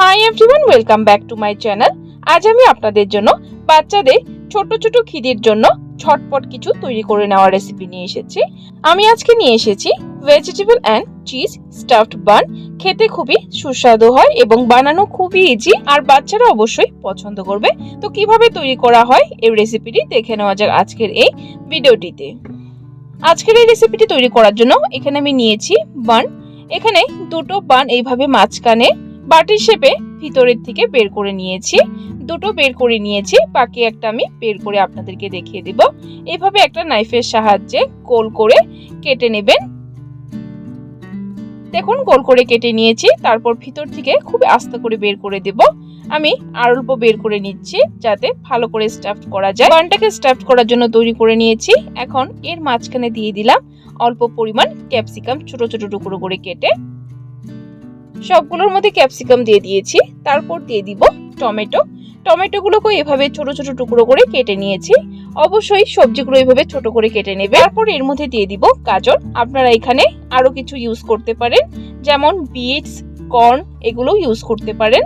Hi everyone welcome back to my channel আজ আমি আপনাদের জন্য বাচ্চাদের ছোট ছোট খিদির জন্য ছটপট কিছু তৈরি করে নেওয়ার রেসিপি নিয়ে এসেছি। আমি আজকে নিয়ে এসেছি vegetable and cheese stuffed bun খেতে খুবই সুস্বাদু হয় এবং বানানো খুবই ইজি আর বাচ্চারা অবশ্যই পছন্দ করবে। তো কীভাবে তৈরি করা হয় এই রেসিপিটি দেখে নেওয়া যাক আজকের এই ভিডিওটিতে আজকের এই রেসিপিটি তৈরি করার জন্য এখানে আমি নিয়েছি বান এখানে দুটো বান এইভাবে মাঝখানে বাটির শেপে ভিতরের থেকে বের করে নিয়েছি। দুটো বের করে নিয়েছি, বাকি একটা আমি বের করে আপনাদেরকে দেখিয়ে দিব। এভাবে একটা নাইফের সাহায্যে গোল করে কেটে নেবেন। দেখুন, গোল করে কেটে নিয়েছি, তারপর ভিতর থেকে খুব আস্তে করে বের করে দেব। আমি আর অল্প বের করে নিচ্ছি, যাতে ভালো করে স্টাফড করা যায়। বানটাকে স্টাফড করার জন্য তৈরি করে নিয়েছি। এখন এর মাঝখানে দিয়ে দিলাম অল্প পরিমাণ ক্যাপসিকাম ছোট ছোট টুকরো করে কেটে। সবগুলোর মধ্যে ক্যাপসিকাম দিয়ে দিয়েছি, তারপর দিয়ে দিব টমেটো। টমেটোগুলোকে এভাবে ছোট ছোট টুকরো করে কেটে নিয়েছি। অবশ্যই সবজিগুলো এভাবে ছোট করে কেটে নেবে। তারপর এর মধ্যে দিয়ে দিব গাজর। আপনারা এখানে আরও কিছু ইউজ করতে পারেন। যেমন বিটস, কর্ন এগুলো ইউজ করতে পারেন।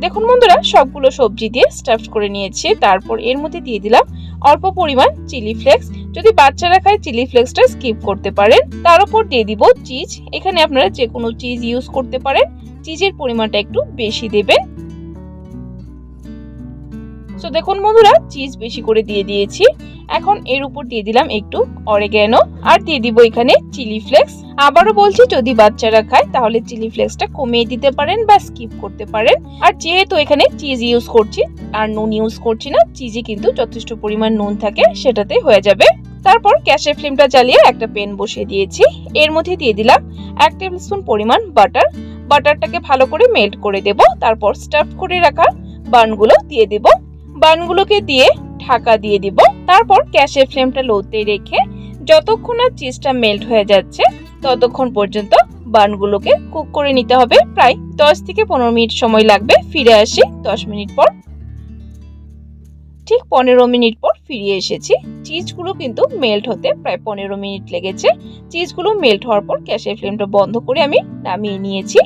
দেখুন বন্ধুরা, সবগুলো সবজি দিয়ে স্টাফ করে নিয়েছি। তারপর এর মধ্যে দিয়ে দিলাম অল্প পরিমাণ চিলি ফ্লেক্স। যদি বাচ্চারা খায় চিলি ফ্লেক্সটা স্কিপ করতে পারেন, তার উপর দিয়ে দিব চিজ। এখানে আপনারা যে কোনো চিজ ইউজ করতে পারেন, চিজের পরিমাণটা একটু বেশি দেবেন। সো দেখুন বন্ধুরা, চিজ বেশি করে দিয়ে দিয়েছি। এখন এর উপর দিয়ে দিলাম একটু অরেগ্যানো। আর দিয়ে দিব এখানে চিলি ফ্লেক্স। আবারও বলছি, যদি বাচ্চারা খায়, তাহলে চিলি ফ্লেক্সটা কমিয়ে দিতে পারেন বা স্কিপ করতে পারেন। আর যেহেতু এখানে চিজ ইউজ করছি, আর নুন ইউজ করছি না চিজে কিন্তু যথেষ্ট পরিমাণ নুন থাকে, সেটাতে হয়ে যাবে। তারপর গ্যাসের ফ্লেমটা জ্বালিয়ে একটা পেন বসিয়ে দিয়েছি। এর মধ্যে দিয়ে দিলাম এক টেবিল স্পুন পরিমাণ বাটার বাটারটাকে ভালো করে মেল্ট করে দেব, তারপর স্টাফ করে রাখা বানগুলো দিয়ে দেব। বানগুলোকে দিয়ে ঢাকা দিয়ে দিব। তারপর গ্যাসের ফ্লেমটা লোতে রেখে যতক্ষণ না চিজটা মেল্ট হয়ে যাচ্ছে ততক্ষণ পর্যন্ত বানগুলোকে কুক করে নিতে হবে। প্রায় দশ থেকে পনেরো মিনিট সময় লাগবে ফিরে আসি। দশ মিনিট পর, ঠিক পনেরো মিনিট পর ফিরে এসেছি। চিজগুলো কিন্তু মেল্ট হতে প্রায় পনেরো মিনিট লেগেছে। চিজগুলো মেল্ট হওয়ার পর গ্যাসের ফ্লেমটা বন্ধ করে আমি নামিয়ে নিয়েছি।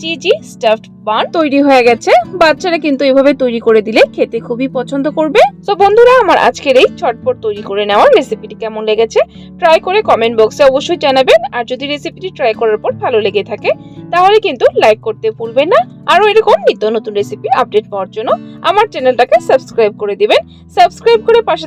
চিজি স্টাফড বান তৈরি হয়ে গেছে। বাচ্চারা কিন্তু এভাবে তৈরি করে দিলে খেতে খুবই পছন্দ করবে। তো বন্ধুরা, আমার আজকের এই ছটপট তৈরি করে নেওয়ার রেসিপিটি কেমন লেগেছে? ট্রাই করে কমেন্ট বক্সে অবশ্যই জানাবেন। আর যদি রেসিপিটি ট্রাই করার পর ভালো লেগে থাকে, তাহলে কিন্তু লাইক করতে ভুলবেন না। আরও এরকম নিত্য নতুন রেসিপি আপডেট পাওয়ার জন্য আমার চ্যানেলটাকে সাবস্ক্রাইব করে দিবেন। সাবস্ক্রাইব করে পাশে